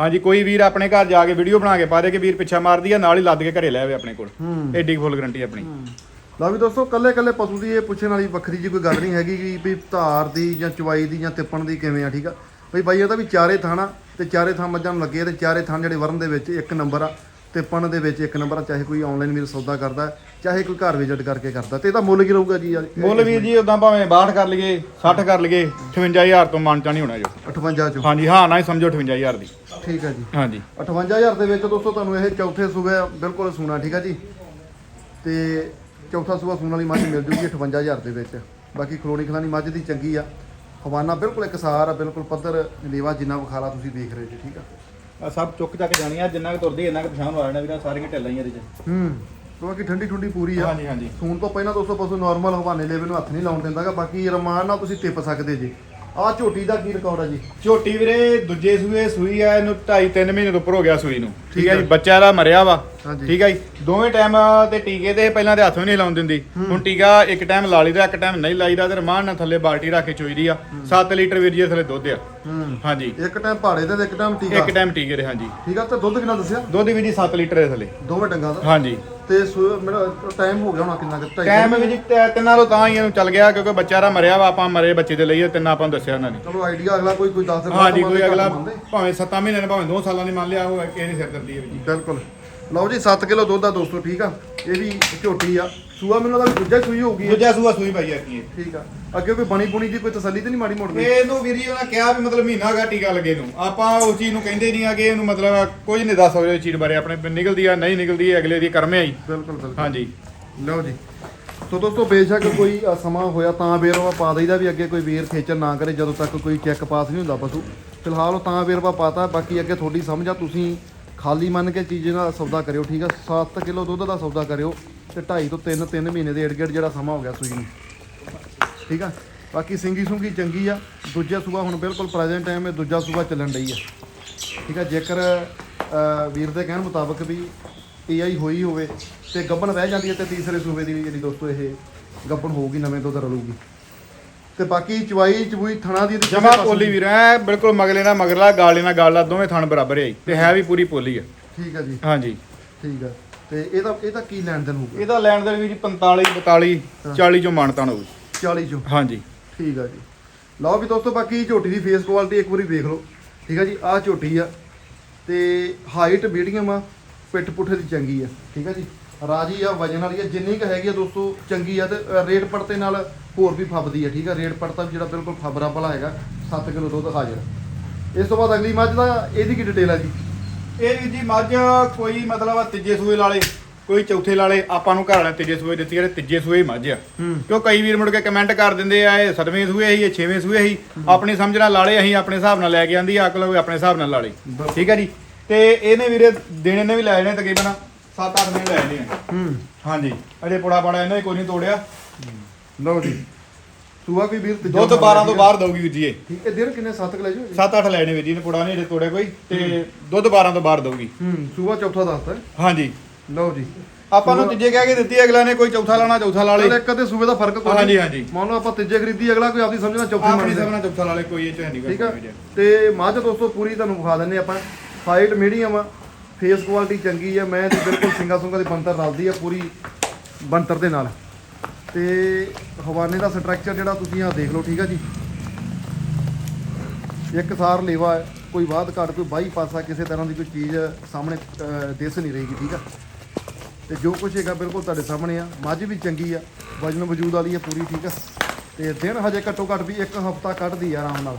ਹਾਂਜੀ ਕੋਈ ਵੀਰ ਆਪਣੇ ਘਰ ਜਾ ਕੇ ਵੀਡੀਓ ਬਣਾ ਕੇ ਪਾ ਦੇ ਕਿ ਵੀਰ ਪਿੱਛਾ ਮਾਰਦੀ ਆ ਨਾਲ ਹੀ ਲੱਦ ਕੇ ਘਰੇ ਲੈ ਆਵੇ ਆਪਣੇ ਕੋਲ। ਐਡੀ ਫੁੱਲ ਗਰੰਟੀ ਆਪਣੀ। ਲਓ ਵੀ ਦੋਸਤੋ ਕੱਲੇ ਕੱਲੇ ਪਸ਼ੂ ਦੀ ਇਹ ਪੁੱਛਣ ਵਾਲੀ ਵੱਖਰੀ ਜੀ ਕੋਈ ਗੱਲ ਨਹੀਂ ਹੈਗੀ ਕਿ ਵੀ ਧਾਰ ਦੀ ਜਾਂ ਚਵਾਈ ਦੀ ਜਾਂ ਤਿੱਪਣ ਦੀ ਕਿਵੇਂ ਆ ਠੀਕ ਆ? ਬਈ ਬਾਈ ਇਹਦਾ ਵੀ ਚਾਰੇ ਥਾਣਾ ਤੇ ਚਾਰੇ ਥਾਂ ਮੱਝਾਂ ਨੂੰ ਲੱਗੇ ਤੇ ਚਾਰੇ ਥਾਂ ਜਿਹੜੇ ਵਰਨ ਦੇ ਵਿੱਚ ਇੱਕ ਨੰਬਰ ਆ। ਤਿੱਪਣ ਦੇ ਵਿੱਚ ਇੱਕ ਨੰਬਰ ਆ ਚਾਹੇ ਕੋਈ ਆਨਲਾਈਨ ਵੀਰ ਸੌਦਾ ਕਰਦਾ ਚਾਹੇ ਕੋਈ ਘਰ ਵਿਜ਼ਿਟ ਕਰਕੇ ਕਰਦਾ ਤੇ ਇਹਦਾ ਮੁੱਲ ਕੀ ਰਹੂਗਾ ਜੀ? ਯਾਰ ਮੁੱਲ ਵੀਰ ਜੀ ਉਦਾਂ ਭਾਵੇਂ 62 ਕਰ ਲਈਏ 60 ਕਰ ਲਈਏ 58000 ਤੋਂ ਮਨ ਨਹੀਂ ਹੋਣਾ ਜੋ। 58 ਚੋਂ। ਹਾਂਜੀ ਹਾਂ ਨਾ ਹੀ ਸਮਝੋ 58000 ਦੀ। ਠੀਕ ਆ ਜੀ। ਹਾਂਜੀ। 58000 ਦੇ ਵਿੱਚ ਦੋਸਤੋ ਤੁਹਾਨੂੰ ਇਹ ਚੌਥੇ ਸੂਬੇ ਬਿਲਕੁਲ ਸੂਣਾ ਠੀਕ ਆ ਜੀ? ਤੇ ਚੌਥਾ ਸੂਬਾ ਸੂਣ ਵਾਲੀ ਮੱਝ ਮਿਲ ਜੂਗੀ 58000 ਦੇ ਵਿੱਚ। ਬਾਕੀ ਖਲੋਣੀ ਖਲਾਣੀ ਮੱਝ ਦੀ ਚੰਗੀ ਆ। ਹਵਾਨਾ ਬਿਲਕੁਲ ਇਕਸਾਰ ਆ ਬਿਲਕੁਲ ਪੱਧਰ ਲੇਵਾ ਜਿੰਨਾ ਵਿਖਾਲਾ ਤੁਸੀਂ ਦੇਖ ਰਹੇ ਜੀ ਠੀਕ ਆ? ਆ ਸਭ ਚੁੱਕ ਚੱਕ ਜਾਣੀ ਆ ਜਿੰਨਾ ਕੁ ਤੁਰਦੀ ਇੰਨਾ ਕੁ ਪਛਾਣ ਹੋ ਜਾਣਾ ਵੀਰਾਂ ਸਾਰੀਆਂ ਢਿੱਲਾਂ ਹੀ ਇਹਦੇ ਚ। ਹੂੰ ਤੇ ਬਾਕੀ ਠੰਡੀ ਠੁੰਡੀ ਪੂਰੀ ਆ। ਹਾਂਜੀ ਹਾਂਜੀ। ਸੂਣ ਤੋਂ ਪਹਿਲਾਂ ਦੋਸਤੋ ਪਸ਼ੂ ਨਾਰਮਲ ਹਵਾਨੇ ਲੇਵੇ ਨੂੰ ਹੱਥ ਨਹੀਂ ਲਾਉਣ ਦਿੰਦਾਗਾ ਬਾਕੀ ਰਮਾਨ ਨਾਲ ਤੁਸੀਂ ਟਿੱਪ ਸਕਦੇ ਜੀ। ਆਹ ਝੋਟੀ ਦਾ ਕੀ ਰਿਕਾਰਡ ਆ ਜੀ? ਝੋਟੀ ਵੀਰੇ ਦੂਜੇ ਸੂਏ ਸੂਈ ਆ ਇਹਨੂੰ 2.5 3 ਮਹੀਨੇ ਤੋਂ ਉੱਪਰ ਹੋ ਗਿਆ ਸੂਈ ਨੂੰ। ਠੀਕ ਹੈ ਹੈ। ਜੀ ਬੱਚਾ ਦਾ ਮਰਿਆ ਵਾ। ਠੀਕ ਹੈ ਜੀ। ਦੋਵੇਂ ਟਾਈਮ ਤੇ ਟੀਕੇ ਤੇ ਪਹਿਲਾਂ ਤੇ ਹੱਥ ਵੀ ਨਹੀਂ ਲਾਉਣ ਦਿੰਦੀ। ਹੁਣ ਟੀਕਾ ਇੱਕ ਟਾਈਮ ਲਾ ਲਈਦਾ ਇੱਕ ਟਾਈਮ ਨਹੀਂ ਲਾਈਦਾ ਤੇ ਰਮਾਨ ਨਾਲ ਥੱਲੇ ਬਾਲਟੀ ਰੱਖ ਕੇ ਚੋਈਦੀ ਆ। 7 ਲੀਟਰ ਵੀਰ ਜੀ ਥੱਲੇ ਦੁੱਧ ਆ। ਹੂੰ। ਹਾਂਜੀ। ਇੱਕ ਟਾਈਮ ਪਹਾੜੇ ਤੇ ਇੱਕ ਟਾਈਮ ਟੀਕਾ। ਇੱਕ ਟਾਈਮ ਟੀਕੇ ਦੇ ਹਾਂਜੀ। ਠੀਕ ਆ ਤੇ ਦੁੱਧ ਕਿੰਨਾ ਦੱਸਿਆ? ਦੁੱਧ ਵੀ ਜੀ 7 ਲੀਟਰ ਦੇ ਥੱਲੇ। ਦੋਵੇਂ ਡੰਗਾਂ ਦਾ? ਹਾਂਜੀ। ਤੇ ਮੇਰਾ ਟਾਈਮ ਹੋ ਗਿਆ ਹੋਣਾ ਕਿੰਨਾ ਕੁ? ਟਾਈਮ ਵੀ ਜੀ ਤਿੰਨਾਂ ਤੋਂ ਤਾਂ ਹੀ ਇਹਨੂੰ ਚੱਲ ਗਿਆ ਕਿਉਂਕਿ ਬੱਚਾ ਦਾ ਮਰਿਆ ਵਾ ਆਪਾਂ ਮਰੇ ਬੱਚੇ ਦੇ ਲਈ ਤਿੰਨਾਂ ਆਪਾਂ ਨੂੰ ਦੱਸਿਆ ਉਹਨਾਂ ਨੇ। ਚਲੋ ਆਈਡੀਆ ਅਗਲਾ ਕੋਈ ਕੋਈ 10 ਦਿਨ ਹਾਂਜੀ ਬਾਅਦ ਕੋਈ ਅਗਲਾ। ਭਾਵੇਂ 7 ਮਹੀਨੇ ਨੇ ਭਾਵੇਂ 2 ਸਾਲਾਂ ਦੀ ਮੰਨ ਲਿਆ ਉਹ ਕਿਸੇ ਦੀ ਸਿਰ ਹੈ ਜੀ। ਬਿਲਕੁਲ। ਲਓ ਜੀ 7 ਕਿਲੋ ਦੁੱਧ ਆ ਦੋਸਤੋ ਠੀਕ ਆ? ਇਹ ਵੀ ਝੋਟੀ ਆ। ਸੂਆ ਮੈਨੂੰ ਲੱਗਦਾ ਦੂਜਾ ਸੂਈ ਹੋਊਗੀ ਇਹ। ਦੂਜਾ ਸੂਆ ਸੂਈ ਪਾਈ ਆ ਕੀ ਠੀਕ ਆ। ਅੱਗੇ ਕੋਈ ਬਣੀ ਬੁਣੀ ਦੀ ਕੋਈ ਤਸੱਲੀ ਤੇ ਨਹੀਂ ਮਾੜੀ ਮੋੜ ਇਹਨੂੰ ਵੀਰ ਜੀ ਉਹਨਾਂ ਕਿਹਾ ਵੀ ਮਤਲਬ ਮਹੀਨਾ ਗਾ ਟੀਕਾ ਲੱਗੇ ਨੂੰ। ਆਪਾਂ ਉਸ ਚੀਜ਼ ਨੂੰ ਕਹਿੰਦੇ ਨਹੀਂ ਆ ਕਿ ਇਹਨੂੰ ਮਤਲਬ ਕੁਝ ਨਹੀਂ ਦੱਸ ਸਕਦੇ ਇਸ ਚੀਜ਼ ਬਾਰੇ। ਆਪਣੇ ਨਿਕਲਦੀ ਆ ਨਹੀਂ ਨਿਕਲਦੀ ਇਹ ਅਗਲੇ ਦੀ ਕਰਮੇ ਆਈ ਬਿਲਕੁਲ ਬਿਲਕੁਲ। ਹਾਂਜੀ। ਲਓ ਜੀ। ਸੋ ਦੋਸਤੋ ਬੇਸ਼ੱਕ ਕੋਈ ਅ, ਸਮਾਂ ਹੋਇਆ ਤਾਂ ਵੇਰਵਾ ਪਾ ਦਈਦਾ ਵੀ ਅੱਗੇ ਕੋਈ ਵੀਰ ਖੇਚਲ ਨਾ ਕਰੇ ਜਦੋਂ ਤੱਕ ਕੋਈ ਚੈੱਕ ਪਾਸ ਨਹੀਂ ਹੁੰਦਾ ਪਸ਼ੂ। ਫਿਲਹਾਲ ਉਹ ਤਾਂ ਵੇਰਵਾ ਪਾਤਾ ਬਾਕੀ ਅੱਗੇ ਤੁਹਾਡੀ ਸਮਝ ਆ ਤੁਸੀਂ ਖਾਲੀ ਮੰਨ ਕੇ ਚੀਜ਼ ਨਾਲ ਸੌਦਾ ਕਰਿਓ, ਠੀਕ ਆ? 7 ਕਿਲੋ ਦੁੱਧ ਦਾ ਸੌਦਾ ਕਰਿਓ ਤੇ 2.5 ਤੋਂ 3 3 ਮਹੀਨੇ ਦੇ ਏੜ ਜਿਹੜਾ ਸਮਾਂ ਹੋ ਗਿਆ ਸੂਈ ਨੂੰ। ਠੀਕ ਆ? ਬਾਕੀ ਸਿੰਗੀ ਸੁੰਗੀ ਚੰਗੀ ਆ। ਦੂਜਾ ਸੂਬਾ ਹੁਣ ਬਿਲਕੁਲ ਪ੍ਰੈਜ਼ੈਂਟ ਟਾਈਮ 'ਤੇ ਦੂਜਾ ਸੂਬਾ ਚੱਲਣ ਡਈ ਆ। ਠੀਕ ਆ? ਜੇਕਰ ਵੀਰ ਦੇ ਕਹਿਣ ਮੁਤਾਬਕ ਵੀ ਏਆਈ ਹੋਈ ਹੋਵੇ ਤੇ ਗੱਬਣ ਰਹਿ ਜਾਂਦੀ ਹੈ ਤੇ ਤੀਸਰੇ ਸੂਬੇ ਦੀ ਵੀ ਜਿਹੜੀ ਦੋਸਤੋ ਇਹ ਗੱਬਣ ਹੋਊਗੀ, ਨਵੇਂ ਤੋਂ ਰਲੂਗੀ। ਤੇ ਬਾਕੀ ਚਵਾਈ ਚਬੂਈ ਥਣਾ ਦੀ ਇਹਦੀ ਜਮਾ ਕਿਸੇ ਪਾਸੇ- ਪੋਲੀ ਵੀਰ ਐ ਬਿਲਕੁਲ ਮਗਲੇ ਨਾਲ ਮਗਰਲਾ ਗਾਲੇ ਨਾਲ ਗਾਲਾ ਦੋਵੇਂ ਥਣ ਬਰਾਬਰ ਹੈ ਤੇ ਹੈ ਵੀ ਪੂਰੀ ਪੋਲੀ ਆ ਠੀਕ ਆ ਜੀ। ਹਾਂਜੀ। ਠੀਕ ਆ ਤੇ ਇਹਦਾ ਇਹਦਾ ਕੀ ਲੈਣ ਦੇਣ ਹੋਊਗਾ? ਇਹਦਾ ਲੈਣ ਦੇ ਵੀ ਜੀ 45 42 40 ਚੋਂ ਮਾਨਤਾਨ ਹੋਊ 40 ਚੋਂ। ਹਾਂਜੀ। ਠੀਕ ਆ ਜੀ। ਲਓ ਵੀ ਦੋਸਤੋ ਬਾਕੀ ਝੋਟੀ ਦੀ ਫੇਸ ਕੁਆਲਿਟੀ ਇੱਕ ਵਾਰੀ ਵੇਖ ਲਓ। ਠੀਕ ਆ ਜੀ ਆਹ ਝੋਟੀ ਆ। ਤੇ ਹਾਈਟ ਮੀਡੀਅਮ ਆ ਪਿੱਠ ਪੁੱਠੇ ਦੀ ਚੰਗੀ ਆ। ਠੀਕ ਆ ਜੀ। ਰਾਜੀ ਆ ਵਜਨ ਵਾਲੀ ਆ ਜਿੰਨੀ ਕੁ ਹੈਗੀ ਆ ਦੋਸਤੋ ਚੰਗੀ ਆ ਤੇ ਰੇਟ ਪੜਤੇ ਨਾਲ ਹੋਰ ਵੀ ਫੱਬਦੀ ਆ ਠੀਕ ਆ? ਰੇਟ ਪੜਤਾ ਵੀ ਜਿਹੜਾ ਬਿਲਕੁਲ ਫੱਬਰਾ ਭਲਾ ਹੈਗਾ 7 ਕਿਲੋ ਦੁੱਧ ਹਾਜ਼ਰ ਇਸ ਤੋਂ ਬਾਅਦ ਅਗਲੀ ਮੱਝ ਦਾ ਇਹਦੀ ਕੀ ਡਿਟੇਲ ਆ ਜੀ? ਇਹ ਵੀਰ ਜੀ ਮੱਝ ਕੋਈ ਮਤਲਬ ਤੀਜੇ ਸੂਏ ਵਾਲੇ ਕੋਈ ਚੌਥੇ ਵਾਲੇ ਆਪਾਂ ਨੂੰ ਘਰ ਵਾਲੇ ਤੀਜੇ ਸੂਏ ਦਿੱਤੀ ਜਿਹੜੇ ਤੀਜੇ ਸੂਏ ਹੀ ਮੱਝ ਆ। ਹੂੰ। ਕਿਉਂ ਕਈ ਵੀਰ ਮੁੜ ਕੇ ਕਮੈਂਟ ਕਰ ਦਿੰਦੇ ਆ ਇਹ ਸਤਵੇਂ ਸੂਏ ਸੀ ਇਹ ਛੇਵੇਂ ਸੂਏ ਸੀ ਆਪਣੀ ਸਮਝ ਨਾਲ ਲਾਲੇ ਅਸੀਂ ਆਪਣੇ ਹਿਸਾਬ ਨਾਲ ਲੈ ਕੇ ਆਂਦੀ ਆ ਅਕਲ ਆਪਣੇ ਹਿਸਾਬ ਨਾਲ ਲਾਲੇ। ਠੀਕ ਹੈ ਜੀ? ਤੇ ਇਹਨੇ ਵੀਰੇ ਦੇਣੇ ਨੇ ਵੀ ਲੈ ਜਾਣੇ ਤਕਰੀਬਨ। 7-8 ਦਿਨ ਲੈ ਜਾਣੇ ਆ। ਹੂੰ। ਹਾਂਜੀ। ਅਜੇ ਪੁੜਾ ਪਾੜਾ ਇਹਨਾਂ ਨੇ ਕੋਈ ਨਹੀਂ ਤੋੜਿਆ। ਲਓ ਜੀ। ਸੂਆ ਕੋਈ ਵੀਰ ਦੁੱਧ 12 ਤੋਂ ਬਾਹਰ ਦਊਗੀ ਵੀਰ ਜੀ ਇਹ। ਠੀਕ ਹੈ ਦਿਨ ਕਿੰਨੇ 7 ਕਿਲੋ ਜੀ? 7-8 ਲੈਣੇ ਵੀਰ ਜੀ ਨੇ ਪੁੜਾ ਨਹੀਂ ਅਜੇ ਤੋੜਿਆ ਕੋਈ। ਤੇ ਦੁੱਧ 12 ਤੋਂ ਬਾਹਰ ਦਊਗੀ। ਹੂੰ ਸੂਆ ਚੌਥਾ ਦੱਸਦਾ ਹਾਂਜੀ। ਲਓ ਜੀ। ਆਪਾਂ ਨੂੰ ਤੀਜੇ ਕਹਿ ਕੇ ਦਿੱਤੀ ਅਗਲਾ ਨੇ ਕੋਈ ਚੌਥਾ ਲਾਣਾ ਚੌਥਾ ਲਾ ਲੇ ਇੱਕ ਅੱਧੇ ਸੂਬੇ ਦਾ ਫ਼ਰਕ ਕੋਈ ਹਾਂਜੀ ਨਹੀਂ। ਹਾਂਜੀ। ਮੰਨ ਲਓ ਆਪਾਂ ਤੀਜੇ ਖਰੀਦੀ ਅਗਲਾ ਕੋਈ ਆਪਦੀ ਸਮਝਣਾ ਚੌਥੇ ਆਪਣੀ ਮੰਨਦੇ। ਸਭਨਾ ਚੌਥਾ ਲਾ ਲੇ ਕੋਈ ਇਹ ਚ ਹੈ ਨਹੀਂ ਠੀਕ ਆ। ਤੇ ਮੱਝ ਦੋਸਤੋ ਪੂਰੀ ਤੁਹਾਨੂੰ ਵਿਖਾ ਦਿੰਨੇ ਆਪਾਂ। ਹਾਈਟ ਮੀਡੀਅਮ ਆ। ਫੇਸ ਕੁਆਲਿਟੀ ਚੰਗੀ ਹੈ ਮੈਂ ਦੀ ਬਿਲਕੁਲ ਸਿੰਗਾ ਸੁੰਗਾ ਦੀ ਬੰਤਰ ਰਲਦੀ ਹੈ ਪੂਰੀ ਬੰਤਰ ਦੇ ਨਾਲ। ਤੇ ਹਵਾਨੇ ਦਾ ਸਟਰਕਚਰ ਜਿਹੜਾ ਤੁਸੀਂ ਆ ਦੇਖ ਲਓ, ਠੀਕ ਹੈ ਜੀ? ਇੱਕ ਸਾਰ ਲੇਵਾ ਹੈ, ਕੋਈ ਬਾਦ ਘਾਟ, ਕੋਈ ਬਾਈ ਪਾਸਾ ਕਿਸੇ ਤਰ੍ਹਾਂ ਦੀ ਕੋਈ ਚੀਜ਼ ਸਾਹਮਣੇ ਦਿਸ ਨਹੀਂ ਰਹੇਗੀ ਠੀਕ ਆ? ਤੇ ਜੋ ਕੁਝ ਹੈਗਾ ਬਿਲਕੁਲ ਤੁਹਾਡੇ ਸਾਹਮਣੇ ਆ, ਮੱਝ ਵੀ ਚੰਗੀ ਆ, ਵਜਨ ਵਜੂਦ ਵਾਲੀ ਆ ਪੂਰੀ, ਠੀਕ ਆ? ਤੇ ਦਿਨ ਹਜੇ ਘੱਟੋ ਘੱਟ ਵੀ ਇੱਕ ਹਫਤਾ ਕੱਢਦੀ ਆ ਆਰਾਮ ਨਾਲ।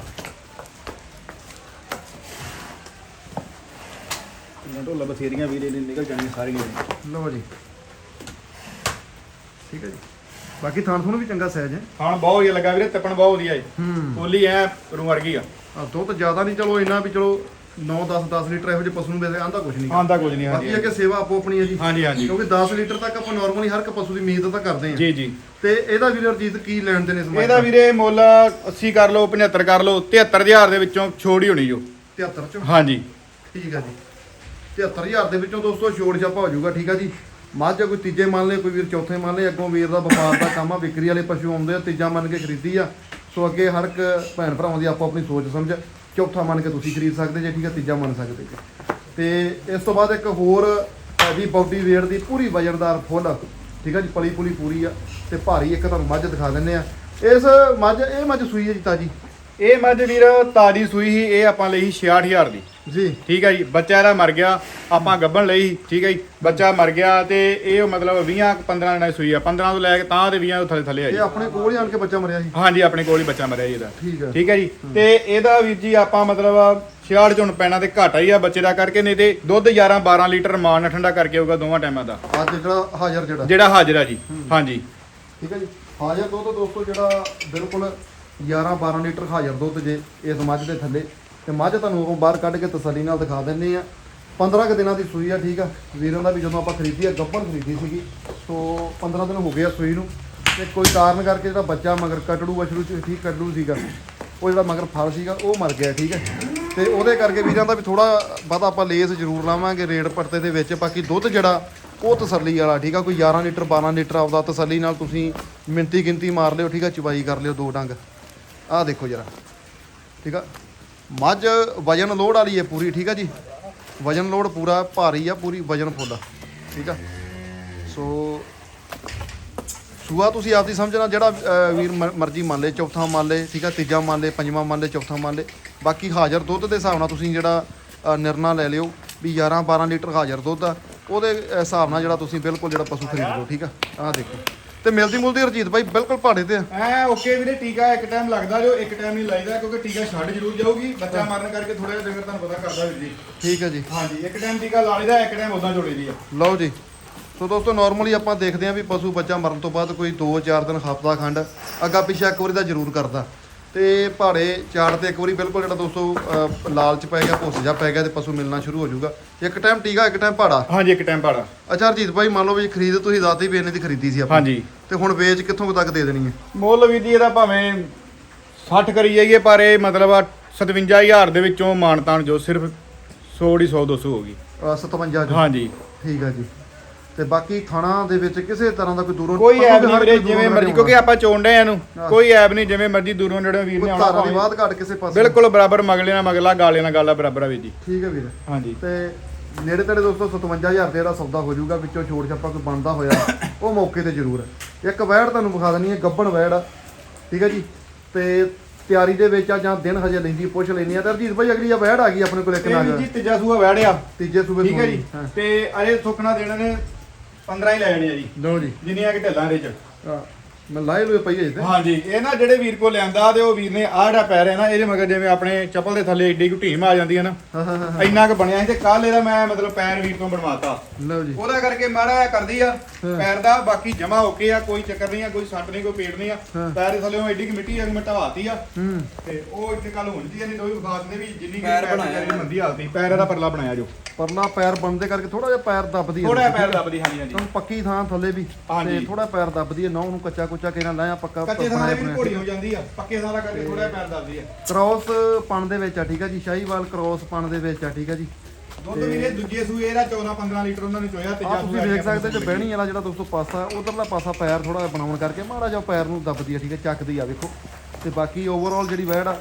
ਢੋਲਾ ਬਥੇਰੀਆਂ ਵੀਰੇ ਨੇ ਨਿਕਲ ਜਾਣੀਆਂ ਸਾਰੀਆਂ। ਲਓ ਜੀ। ਠੀਕ ਹੈ ਜੀ। ਬਾਕੀ ਥਾਣ ਥੂਣ ਵੀ ਚੰਗਾ ਸਾਈਜ਼ ਹੈ। ਹਾਂ ਬਹੁਤ ਵਧੀਆ ਲੱਗਾ ਵੀਰੇ ਤੱਪਣ ਬਹੁਤ ਵਧੀਆ ਏ ਹੂੰ। ਕੋਲੀ ਐ ਰੂ ਵਰਗੀ ਆ। ਆ ਦੁੱਧ ਜ਼ਿਆਦਾ ਨਹੀਂ ਚਲੋ ਇੰਨਾ ਵੀ ਚਲੋ 9 10 10 ਲੀਟਰ ਇਹੋ ਜਿਹੇ ਪਸ਼ੂ ਨੂੰ ਵੈਸੇ ਆਂਦਾ ਕੁਝ ਨਹੀਂ। ਆਂਦਾ ਕੁਝ ਨਹੀਂ ਬਾਕੀ ਹਾਂਜੀ ਇਹ ਕਿ ਸੇਵਾ ਆਪੋ ਆਪਣੀ ਹੈ ਜੀ। ਹਾਂਜੀ ਹਾਂਜੀ। ਕਿਉਂਕਿ 10 ਲੀਟਰ ਤੱਕ ਆਪਾਂ ਨਾਰਮਲੀ ਹਰ ਇੱਕ ਪਸ਼ੂ ਦੀ ਉਮੀਦ ਤਾਂ ਕਰਦੇ ਹਾਂ। ਜੀ ਜੀ। ਤੇ ਇਹਦਾ ਵੀਰ ਅਰਜੀਤ ਕੀ ਲੈਣ ਦੇ ਨੇ ਇਸ ਇਹਦਾ ਵੀਰੇ ਮੁੱਲ 80 ਕਰ ਲਓ 75 ਕਰ ਲਓ 73000 ਦੇ ਵਿੱਚੋਂ ਛੋੜ ਹੀ ਹੋਣੀ ਜੋ। 73 ਚੋਂ? ਹਾਂਜੀ। ਠੀਕ ਆ ਜੀ। 73000 ਦੇ ਵਿੱਚੋਂ ਦੋਸਤੋ ਛੋੜ ਛਾਪਾ ਹੋ ਜਾਊਗਾ, ਠੀਕ ਆ ਜੀ? ਮੱਝ ਕੋਈ ਤੀਜੇ ਮੰਨ ਲਏ, ਕੋਈ ਵੀਰ ਚੌਥੇ ਮੰਨ ਲਏ, ਅੱਗੋਂ ਵੀਰ ਦਾ ਵਪਾਰ ਦਾ ਕੰਮ ਆ, ਵਿਕਰੀ ਵਾਲੇ ਪਸ਼ੂ ਆਉਂਦੇ ਆ, ਤੀਜਾ ਮੰਨ ਕੇ ਖਰੀਦੀ ਆ। ਸੋ ਅੱਗੇ ਹਰ ਇੱਕ ਭੈਣ ਭਰਾਵਾਂ ਦੀ ਆਪੋ ਆਪਣੀ ਸੋਚ ਸਮਝ, ਚੌਥਾ ਮੰਨ ਕੇ ਤੁਸੀਂ ਖਰੀਦ ਸਕਦੇ ਜੇ, ਠੀਕ ਆ, ਤੀਜਾ ਮੰਨ ਸਕਦੇ ਜੇ। ਤੇ ਇਸ ਤੋਂ ਬਾਅਦ ਇੱਕ ਹੋਰ ਹੈਵੀ ਬਾਡੀ ਵੇਟ ਦੀ ਪੂਰੀ ਵਜਨਦਾਰ ਫੁੱਲ, ਠੀਕ ਆ ਜੀ ਪਲੀ ਪੁਲੀ ਪੂਰੀ ਆ, ਤੇ ਭਾਰੀ ਇੱਕ ਤੁਹਾਨੂੰ ਮੱਝ ਦਿਖਾ ਦਿੰਨੇ ਆ। ਇਸ ਮੱਝ, ਇਹ ਮੱਝ ਸੂਈ ਹੈ ਜੀ ਤਾਜੀ? ਇਹ ਮੱਝ ਵੀਰ ਤਾਜੀ ਸੂਈ ਸੀ ਇਹ ਆਪਾਂ ਲਈ 66000 ਦੀ। ਜੀ। ਠੀਕ ਹੈ ਜੀ ਬੱਚਾ ਇਹਦਾ ਮਰ ਗਿਆ ਆਪਾਂ ਗੱਭਣ ਲਈ ਠੀਕ ਹੈ ਜੀ ਬੱਚਾ ਮਰ ਗਿਆ ਤੇ ਇਹ ਮਤਲਬ 20 15 ਦਿਨਾਂ ਦੀ ਸੂਈ ਆ 15 ਤੋਂ ਲੈ ਕੇ ਤਾਂ ਤੇ 20 ਤੋਂ ਥੱਲੇ ਥੱਲੇ ਆ ਇਹ ਜੀ ਆਪਣੇ ਕੋਲ ਹੀ ਆਣ ਕੇ ਬੱਚਾ ਮਰਿਆ ਸੀ ਹਾਂਜੀ ਆਪਣੇ ਕੋਲ ਹੀ ਬੱਚਾ ਮਰਿਆ ਜੀ ਇਹਦਾ। ਠੀਕ ਆ। ਠੀਕ ਹੈ ਜੀ ਤੇ ਇਹਦਾ ਵੀਰ ਜੀ ਆਪਾਂ ਮਤਲਬ 66 ਝੁਣ ਪੈਣਾ ਤੇ ਘਾਟਾ ਹੀ ਆ ਬੱਚੇ ਦਾ ਕਰਕੇ ਨਹੀਂ ਤੇ ਦੁੱਧ 11 12 ਲੀਟਰ ਮਾਨ ਨਾਲ ਠੰਡਾ ਕਰਕੇ ਆਊਗਾ ਦੋਵਾਂ ਟਾਈਮਾਂ ਦਾ। ਅੱਜ ਜਿਹੜਾ ਹਾਜ਼ਰ ਜਿਹੜਾ। ਜਿਹੜਾ ਹਾਜ਼ਰ ਆ ਜੀ ਹਾਂਜੀ। ਠੀਕ ਹੈ ਜੀ ਹਾਜ਼ਰ ਦੁੱਧ ਦੋਸਤੋ ਜਿਹੜਾ ਬਿਲਕੁਲ 11 12 ਲੀਟਰ ਹਾਜ਼ਰ ਦੁੱਧ ਜੇ ਇਸ ਮੱਝ ਦੇ ਥੱਲੇ। ਤੇ ਮੱਝ ਤੁਹਾਨੂੰ ਉਹ ਬਾਹਰ ਕੱਢ ਕੇ ਤਸੱਲੀ ਨਾਲ ਦਿਖਾ ਦਿੰਦੇ ਆ 15 ਕੁ ਦਿਨਾਂ ਦੀ ਸੂਈ ਆ, ਠੀਕ ਆ। ਵੀਰਾਂ ਦਾ ਵੀ ਜਦੋਂ ਆਪਾਂ ਖਰੀਦੀ ਆ, ਗੱਭਣ ਖਰੀਦੀ ਸੀਗੀ, ਸੋ 15 ਦਿਨ ਹੋ ਗਏ ਆ ਸੂਈ ਨੂੰ। ਤੇ ਕੋਈ ਕਾਰਨ ਕਰਕੇ ਜਿਹੜਾ ਬੱਚਾ ਮਗਰ ਕਟੜੂ ਵਛੜੂ ਚ ਠੀਕ ਕੱਢੂ ਸੀਗਾ, ਉਹ ਜਿਹੜਾ ਮਗਰ ਫਲ ਸੀਗਾ, ਉਹ ਮਰ ਗਿਆ, ਠੀਕ ਹੈ ਤੇ ਉਹਦੇ ਕਰਕੇ ਵੀਰਾਂ ਦਾ ਵੀ ਥੋੜਾ ਬਹੁਤਾ ਆਪਾਂ ਲੇਸ ਜ਼ਰੂਰ ਲਾਵਾਂਗੇ ਰੇਡ ਪੱਤੇ ਦੇ ਵਿੱਚ। ਬਾਕੀ ਦੁੱਧ ਜਿਹੜਾ, ਉਹ ਤਸੱਲੀ ਵਾਲਾ, ਠੀਕ ਆ। ਕੋਈ 11 ਲੀਟਰ 12 ਲੀਟਰ ਆਪਦਾ ਤਸੱਲੀ ਨਾਲ ਤੁਸੀਂ ਮਿੰਤੀ ਗਿਣਤੀ ਮਾਰ ਲਿਓ, ਠੀਕ ਆ। ਚਵਾਈ ਕਰ ਲਿਓ ਦੋ ਡੰਗ। ਆਹ ਦੇਖੋ ਜਰਾ। ਠੀਕ ਆ? ਮੱਝ ਵਜਨ ਲੋਡ ਵਾਲੀ ਹੈ ਪੂਰੀ ਠੀਕ ਆ ਜੀ? ਵਜਨ ਲੋਡ ਪੂਰਾ ਭਾਰੀ ਆ ਪੂਰੀ ਵਜਨ ਫੁੱਲ ਆ, ਠੀਕ ਆ? ਸੋ ਸੂਆ ਤੁਸੀਂ ਆਪਦੀ ਸਮਝਣਾ ਜਿਹੜਾ ਵੀਰ ਮ- ਮਰਜ਼ੀ ਮੰਨ ਲੇ ਚੌਥਾ ਮੰਨ ਲੇ ਠੀਕ ਆ? ਤੀਜਾ ਮੰਨ ਲੇ ਪੰਜਵਾਂ ਮੰਨ ਲੇ ਚੌਥਾ ਮੰਨ ਲੇ ਬਾਕੀ ਹਾਜ਼ਰ ਦੁੱਧ ਦੇ ਹਿਸਾਬ ਨਾਲ ਤੁਸੀਂ ਜਿਹੜਾ ਨਿਰਣਾ ਲੈ ਲਿਓ ਵੀ 11 12 ਲੀਟਰ ਹਾਜ਼ਰ ਦੁੱਧ ਆ। ਉਹਦੇ ਹਿਸਾਬ ਨਾਲ ਜਿਹੜਾ ਤੁਸੀਂ ਬਿਲਕੁਲ ਜਿਹੜਾ ਪਸ਼ੂ ਖਰੀਦ ਲਓ ਠੀਕ ਆ? ਆਹ ਦੇਖੋ। ਤੇ ਮਿਲਦੀ ਮੁਲਦੀ ਰਜੀਤ ਬਾਈ ਬਿਲਕੁਲ ਪਹਾੜੇ ਤੇ ਆ। ਐ ਓਕੇ ਵੀਰੇ ਟੀਕਾ ਇੱਕ ਟਾਈਮ ਲੱਗਦਾ ਜੋ ਇੱਕ ਟਾਈਮ ਨਹੀਂ ਲਾਈਦਾ ਕਿਉਂਕਿ ਟੀਕਾ ਛੱਡ ਜ਼ਰੂਰ ਜਾਊਗੀ। ਬੱਚਾ ਮਰਨ ਕਰਕੇ ਥੋੜਾ ਜਿਹਾ ਡੰਗਰ ਤੁਹਾਨੂੰ ਪਤਾ ਕਰਦਾ ਵੀਰ ਜੀ। ਠੀਕ ਹੈ ਜੀ। ਹਾਂਜੀ ਇੱਕ ਟਾਈਮ ਟੀਕਾ ਲਾ ਲਈਦਾ ਇੱਕ ਟਾਈਮ ਉਦਾਂ ਜੋੜੀ ਦੀ ਆ। ਲਓ ਜੀ। ਸੋ ਦੋਸਤੋ ਨਾਰਮਲੀ ਆਪਾਂ ਦੇਖਦੇ ਆਂ ਵੀ ਪਸ਼ੂ ਬੱਚਾ ਮਰਨ ਤੋਂ ਬਾਅਦ ਕੋਈ 2-4 ਦਿਨ ਹਫ਼ਤਾ ਖੰਡ ਅੱਗਾ ਪਿੱਛਾ ਇੱਕ ਵਾਰੀ ਦਾ ਜ਼ਰੂਰ ਕਰਦਾ। ਤੇ ਪਹਾੜੇ ਚਾੜ ਤੇ ਇੱਕ ਵਾਰੀ ਬਿਲਕੁਲ ਜਿਹੜਾ ਦੋਸਤੋ ਲਾਲਚ ਪੈ ਗਿਆ ਭੁੱਸ ਜਾ ਪੈ ਗਿਆ ਤੇ ਪਸ਼ੂ ਮਿਲਣਾ ਸ਼ੁਰੂ ਹੋ ਜਾਊਗਾ। ਇੱਕ ਟਾਈਮ ਟੀਕਾ ਇੱਕ ਟਾਈਮ ਪਹਾੜਾ? ਹਾਂਜੀ ਇੱਕ ਟਾਈਮ ਪਾੜਾ ਅੱਛਾ ਹਰਜੀਤ ਭਾਈ ਮੰਨ ਲਓ ਵੀ ਖਰੀਦ ਤੁਸੀਂ ਦਾਤੀ ਵੀ ਇੰਨੇ ਦੀ ਖਰੀਦੀ ਸੀ ਆਪਾਂ ਹਾਂਜੀ। ਤੇ ਹੁਣ ਵੇਚ ਕਿੱਥੋਂ ਤੱਕ ਦੇ ਦੇਣੀ ਹੈ? ਮੁੱਲ ਵੀ ਦੀ ਇਹਦਾ ਭਾਵੇਂ 60 ਕਰੀ ਜਾਈਏ ਪਰ ਇਹ ਮਤਲਬ ਆ 57000 ਦੇ ਵਿੱਚੋਂ ਮਾਨਤਾਨ ਜੋ ਸਿਰਫ 100 ਹੀ 100 200 ਹੋਗੀ ਅਹ, 57 ਚ ਹਾਂਜੀ। ਠੀਕ ਆ ਜੀ। ਤੇ ਬਾਕੀ ਥਾਣਾ ਦੇ ਵਿੱਚ ਕਿਸੇ ਤਰ੍ਹਾਂ ਦਾ ਕੋਈ ਦੂਰੋਂ ਕੋਈ ਐਬ ਨਹੀਂ ਵੀਰੇ ਜਿਵੇਂ ਮਰਜ਼ੀ ਕਿਉਂਕਿ ਆਪਾਂ ਚੋਣਦੇ ਆ ਇਹਨੂੰ। ਹਾਂ। ਕੋਈ ਐਬ ਨਹੀਂ ਜਿਵੇਂ ਮਰਜ਼ੀ ਦੂਰੋਂ ਨੇੜੇ ਵੀਰ ਨੇ ਆਉਣਾ ਦੀ। ਬਾਤ ਘੱਟ ਕਿਸੇ ਪਾਸੇ। ਬਿਲਕੁਲ ਬਰਾਬਰ ਮਗਲੇ ਨਾਲ ਮਗਲਾ ਗਾਲੇ ਨਾਲ ਗਾਲਾ ਬਰਾਬਰ ਆ ਵੀਰ ਜੀ। ਠੀਕ ਹੈ ਵੀਰ। ਹਾਂਜੀ। ਤੇ ਨੇੜੇ ਤੇੜੇ ਦੋਸਤੋ 57000 ਦੇ ਜਿਹੜਾ ਸੌਦਾ ਹੋ ਜਾਊਗਾ ਵਿੱਚੋਂ ਛੋੜ ਛਾਪਾ ਕੋਈ ਬਣਦਾ ਹੋਇਆ ਉਹ ਮੌਕੇ ਤੇ ਜ਼ਰੂਰ ਇੱਕ ਵੈੜ ਤੁਹਾਨੂੰ ਵਿਖਾ ਦਿੰਨੀ ਹੈ ਗੱਬਣ ਵੈੜ ਆ। ਠੀਕ ਹੈ ਜੀ? ਤੇ ਤਿਆਰੀ ਦੇ ਵਿੱਚ ਆ ਜਾਂ ਦਿਨ ਹਜੇ ਲੈਂਦੀ ਪੁੱਛ ਲੈਣੀ ਆ। ਤੇ ਰਜੀਤ ਭਾਈ ਅਗਲੀ ਆ ਵੈੜ ਆ ਗਈ ਆਪਣੇ ਕੋਲ ਇੱਕ ਵੀਰ ਜੀ ਤੀਜਾ ਸੂਆ ਵੜਿਆ ਤੀਜੇ ਸੂਬੇ ਠੀਕ ਹੈ ਜੀ। ਤੇ ਅਜੇ ਸੁਖਣਾ ਦੇਣ ਨੇ 15 ਹੀ ਲੈ ਜਾਣੇ ਆ ਜੀ। ਲਓ ਜੀ। ਜਿੰਨੀਆਂ ਕਿ ਢੱਲਾਂ ਦੇ ਚ ਆ, ਮੈਂ ਲਾਏ ਲੂਏ ਪਈ ਹੈ ਤੇ ਹਾਂਜੀ ਇਹ ਨਾ ਜਿਹੜੇ ਵੀਰ ਕੋ ਲਿਆਂਦਾ ਤੇ ਉਹ ਵੀਰ ਨੇ ਆਹ ਜਿਹੜਾ ਪੈਰ ਹੈ ਨਾ ਇਹਦੇ ਮਗਰ ਜਿਵੇਂ ਆਪਣੇ ਚੱਪਲ ਦੇ ਥੱਲੇ ਏਡੀ ਕੁ ਢੀਮ ਆ ਜਾਂਦੀ ਹੈ ਨਾ ਹਾਂ ਹਾਂ ਹਾਂ ਇੰਨਾ ਕੁ ਬਣਿਆ ਸੀ ਤੇ ਕੱਲ ਇਹਦਾ ਮੈਂ ਮਤਲਬ ਪੈਰ ਵੀਰ ਤੋਂ ਬਣਵਾਤਾ। ਲਓ ਜੀ। ਉਹਦਾ ਕਰਕੇ ਮਾੜਾ ਕਰਦੀ ਆ ਪੈਰ ਦਾ ਬਾਕੀ ਜਮਾ ਓਕੇ ਆ ਕੋਈ ਚੱਕਰ ਨਹੀਂ ਆ ਕੋਈ ਸੱਟ ਨਹੀਂ ਕੋਈ ਪੇਟ ਨਹੀਂ ਆ। ਹਾਂ। ਪੈਰ ਦੇ ਥੱਲੇ ਐਡੀ ਕਿ ਮਿੱਟੀ ਆ ਮੈਂ ਢਵਾਤੀ ਆ। ਹੂੰ। ਤੇ ਉਹ ਇੱਥੇ ਕੱਲ ਹੁੰਦੀ ਨਹੀਂ ਦੋਈ ਵਿਖਾ ਦਿੰਦੇ ਵੀ ਜਿੰਨੀ ਕੁ ਪੈਰ ਬਣਾਇਆ। ਦੀ ਮੰਦੀ ਹਾਲਤੀ ਪੈਰ ਇਹਦਾ ਪਰਲਾ ਬਣਾਇਆ ਜੋ। ਪਰਲਾ ਪੈਰ ਬਣਦੇ ਕਰਕੇ ਥੋੜਾ ਜਿਹਾ ਪੈਰ ਦੱਬਦੀ ਹੈ ਥੋੜਾ ਪੈਰ ਹੈ? ਦੱਬਦੀ ਹਾਂਜੀ ਹਾਂਜੀ। ਤੁਹਾਨੂੰ ਪੱਕੀ ਥਾਂ ਥੱਲੇ ਵੀ। ਹਾਂਜੀ। ਤੇ ਥੋੜਾ ਪੈਰ ਦੱਬਦੀ ਹੈ ਨੌ ਨੂੰ ਕੱਚਾ ਕੁੱਚਾ ਕਿਹਨਾਂ ਲਾਇਆ ਪੱਕਾ ਕੱਚੇ ਥਾਂ ਬਣਾਇਆ। ਘੋੜੀ ਹੋ ਜਾਂਦੀ ਆ। ਪੱਕੇ ਥਾਂ ਦਾ ਕਰਕੇ ਥੋੜਾ ਪੈਰ ਦੱਬਦੀ ਆ। ਕ੍ਰੋਸ ਪਣ ਦੇ ਵਿੱਚ ਆ ਠੀਕ ਆ ਜੀ ਸ਼ਾਹੀਵਾਲ ਕ੍ਰੋਸ ਪਣ ਦੇ ਵਿੱਚ ਆ ਠੀਕ ਆ ਜੀ। ਦੁੱਧ ਵੀ ਇਹ ਦੂਜੇ ਸੂਏ ਇਹਦਾ 14 15 ਲੀਟਰ ਉਹਨਾਂ ਨੇ ਚੋਇਆ ਤੇ ਆ ਤੁਸੀਂ ਦੇਖ ਸਕਦੇ ਜੋ ਬਹਿਣੀ ਵਾਲਾ ਜਿਹੜਾ ਦੋਸਤੋ ਪਾਸਾ ਉਧਰਲਾ ਪਾਸਾ ਪੈਰ ਥੋੜਾ ਜਿਹਾ ਬਣਾਉਣ ਕਰਕੇ ਮਾੜਾ ਜਿਹਾ ਪੈਰ ਨੂੰ ਦੱਬਦੀ ਆ ਠੀਕ ਹੈ ਚੱਕਦੀ ਆ ਵੇਖੋ। ਤੇ ਬਾਕੀ ਓਵਰਆਲ ਜਿਹੜੀ ਵੈੜ ਆ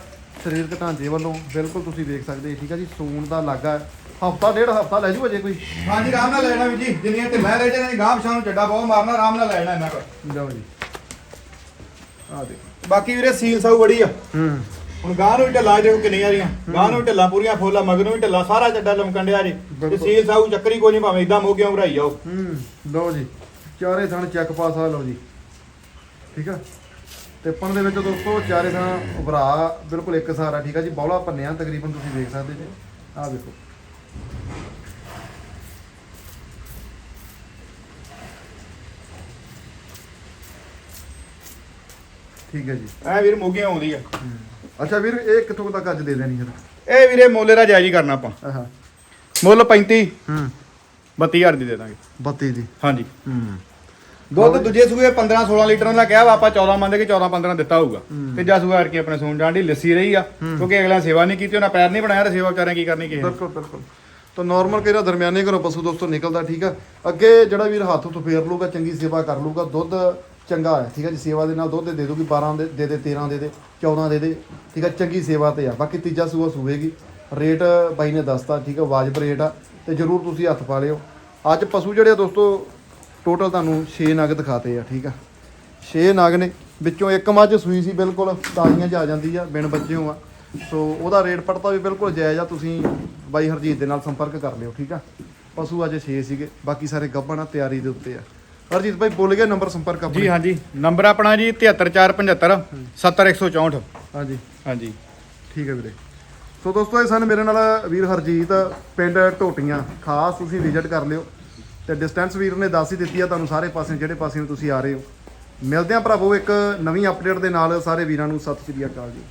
ਸਰੀਰਕ ਢਾਂਚੇ ਵੱਲੋਂ ਬਿਲਕੁਲ ਤੁਸੀਂ ਦੇਖ ਸਕਦੇ ਠੀਕ ਆ ਜੀ ਸੂਣ ਦਾ ਲਾਗਾ ਹਫਤਾ ਡੇਢ ਹਫਤਾ ਲੈ ਜੂ ਅਜੇ ਕੋਈ? ਹਾਂਜੀ ਆਰਾਮ ਨਾਲ ਲੈਣਾ ਵੀ ਜੀ ਜਿੰਨੀਆਂ ਢਿੱਲਾਂ ਰਹਿ ਜਾਣੇ ਗਾਂਹ ਪਛਾਣ ਨੂੰ ਚੱਡਾ ਬਹੁਤ ਮਾਰਨਾ ਆਰਾਮ ਨਾਲ ਲੈਣਾ ਇਹਨਾਂ ਕੋਲ। ਲਓ ਜੀ। ਆ ਦੇਖੋ। ਬਾਕੀ ਵੀਰੇ ਸੀਲ ਸਾਊ ਬੜੀ ਆ। ਹੂੰ। ਹੁਣ ਗਾਂ ਨੂੰ ਵੀ ਢਿੱਲਾਂ ਦੇਖੋ ਕਿੰਨੀਆਂ ਰੀਆਂ ਗਾਂ ਨੂੰ ਵੀ ਢਿੱਲਾਂ ਪੂਰੀਆਂ ਫੋਲਾ ਮਗਰ ਨੂੰ ਵੀ ਢਿੱਲਾਂ ਸਾਰਾ ਚੱਡਾ ਲਮਕਣ ਡਿਆ ਜੀ। ਤੇ ਬਿਲਕੁਲ। ਸੀਲ ਸਾਊ ਚੱਕਰੀ ਕੋਈ ਨਹੀਂ ਭਾਵੇਂ ਇਦਾਂ ਮੋਗਿਆਂ ਭਰਾਈ ਜਾਓ। ਹੂੰ ਲਓ ਜੀ। ਚਾਰੇ ਥਣ ਚੈੱਕ ਪਾਸ ਆ ਲਓ ਜੀ। ਠੀਕ ਆ? ਟਿੱਪਣ ਦੇ ਵਿੱਚ ਦੋਸਤੋ ਚਾਰੇ ਥਣ ਭਰਾ ਬਿਲਕੁਲ ਇੱਕ ਸਾਰਾ ਠੀਕ ਆ ਜੀ? ਬੌਲਾ ਭੰਨਿਆ ਤਕਰੀਬਨ ਤੁਸੀਂ ਦੇਖ ਸਕਦੇ ਜੀ। ਆਹ ਦੇਖੋ। ਠੀਕ ਹੈ ਜੀ। ਐ ਵੀਰ ਮੋਗਿਆਂ ਆਉਂਦੀ ਆ। ਅੱਛਾ ਵੀਰ ਇਹ ਕਿੱਥੋਂ ਤੱਕ ਅੱਜ ਦੇ ਦੇਣੀ ਫਿਰ? ਇਹ ਵੀਰੇ ਮੋਲੇ ਦਾ ਜਾਇਜ਼ ਹੀ ਕਰਨਾ ਆਪਾਂ। ਆਹਾ। ਮੁੱਲ 35 ਹੂੰ। 32000 ਦੀ ਦੇ ਦਾਂਗੇ। 32 ਦੀ। ਹਾਂਜੀ। ਹੂੰ। ਦੁੱਧ ਦੂਜੇ ਸੂਏ 15 16 ਲੀਟਰ ਦਾ ਕਿਹਾ ਵਾ ਆਪਾਂ 14 ਮੰਨਦੇ ਕਿ 14 15 ਦਿੱਤਾ ਹੋਊਗਾ। ਹੂੰ। ਤੀਜਾ ਸੂਆ ਕਰਕੇ ਆਪਣੇ ਸੂਣ ਜਾਣ ਦੀ ਲੱਸੀ ਰਹੀ ਆ ਕਿਉਂਕਿ ਅਗਲਾ ਸੇਵਾ ਨਹੀਂ ਕੀਤੀ ਉਹਨਾਂ ਪੈਰ ਨਹੀਂ ਬਣਾਇਆ ਤੇ ਸੇਵਾ ਵਿਚਾਰਿਆਂ ਕੀ ਕਰਨੀ ਕਿਸੇ ਨੇ। ਬਿਲਕੁਲ ਬਿਲਕੁਲ। ਤਾਂ ਨਾਰਮਲ ਕਿਹੜਾ ਦਰਮਿਆਨੇ ਘਰੋਂ ਪਸ਼ੂ ਦੋਸਤੋ ਨਿਕਲਦਾ ਠੀਕ ਆ। ਅੱਗੇ ਜਿਹੜਾ ਵੀਰ ਹੱਥ ਤੋਂ ਫੇਰ ਲੂਗਾ ਚੰਗੀ ਸੇਵਾ ਕਰ ਲੂਗਾ ਦੁੱਧ ਚੰਗਾ ਹੈ, ਠੀਕ ਹੈ ਜੀ, ਸੇਵਾ ਦੇ ਨਾਲ ਦੁੱਧ ਦੇ ਦੂਗੀ 12 ਦੇ ਦੇ ਦੇ 13 ਦੇ ਦੇ 14 ਦੇ ਦੇ, ਠੀਕ ਆ ਚੰਗੀ ਸੇਵਾ ਤੇ ਆ। ਬਾਕੀ ਤੀਜਾ ਸੂਆ ਸੂਵੇਗੀ। ਰੇਟ ਬਾਈ ਨੇ ਦੱਸਤਾ, ਠੀਕ ਆ ਵਾਜਬ ਰੇਟ ਆ ਤੇ ਜਰੂਰ ਤੁਸੀਂ ਹੱਥ ਪਾ ਲਿਓ। ਅੱਜ ਪਸ਼ੂ ਜਿਹੜੇ ਆ ਦੋਸਤੋ ਟੋਟਲ ਤੁਹਾਨੂੰ 6 ਨਗ ਦਿਖਾਤੇ ਆ, ਠੀਕ ਆ। 6 ਨਗ ਨੇ, ਵਿੱਚੋਂ ਇੱਕ ਮੱਝ ਸੂਈ ਸੀ ਬਿਲਕੁਲ, ਤਾਜ਼ੀਆਂ 'ਚ ਆ ਜਾਂਦੀ ਆ, ਬਿਨ ਬੱਚਿਓ ਆ ਸੋ ਉਹਦਾ ਰੇਟ ਪੜਤਾ ਵੀ ਬਿਲਕੁਲ ਜਾਇਜ਼ ਆ, ਤੁਸੀਂ ਬਾਈ ਹਰਜੀਤ ਦੇ ਨਾਲ ਸੰਪਰਕ ਕਰ ਲਿਓ, ਠੀਕ ਆ। ਪਸ਼ੂ ਅੱਜ 6 ਸੀਗੇ, ਬਾਕੀ ਸਾਰੇ ਗੱਭਣ ਆ, ਤਿਆਰੀ ਦੇ ਉੱਤੇ ਆ। ਹਰਜੀਤ ਭਾਈ ਬੋਲ ਗਿਆ ਨੰਬਰ ਸੰਪਰਕ ਆਪਣਾ। ਜੀ ਹਾਂਜੀ। ਨੰਬਰ ਆਪਣਾ ਜੀ 73475 70164 ਹਾਂਜੀ। ਹਾਂਜੀ। ਠੀਕ ਹੈ ਵੀਰੇ। ਸੋ ਦੋਸਤੋ ਇਹ ਸਨ ਮੇਰੇ ਨਾਲ ਵੀਰ ਹਰਜੀਤ ਪਿੰਡ ਢੋਟੀਆਂ। ਖਾਸ ਤੁਸੀਂ ਵਿਜ਼ਿਟ ਕਰ ਲਿਓ। ਤੇ ਡਿਸਟੈਂਸ ਵੀਰ ਨੇ ਦੱਸ ਹੀ ਦਿੱਤੀ ਆ ਤੁਹਾਨੂੰ ਸਾਰੇ ਪਾਸੇ ਜਿਹੜੇ ਪਾਸੇ ਨੂੰ ਤੁਸੀਂ ਆ ਰਹੇ ਹੋ। ਮਿਲਦੇ ਆ ਭਰਾਵੋ ਇੱਕ ਨਵੀਂ ਅਪਡੇਟ ਦੇ ਨਾਲ। ਸਾਰੇ ਵੀਰਾਂ ਨੂੰ ਸਤਿ ਸ਼੍ਰੀ ਅਕਾਲ ਜੀ।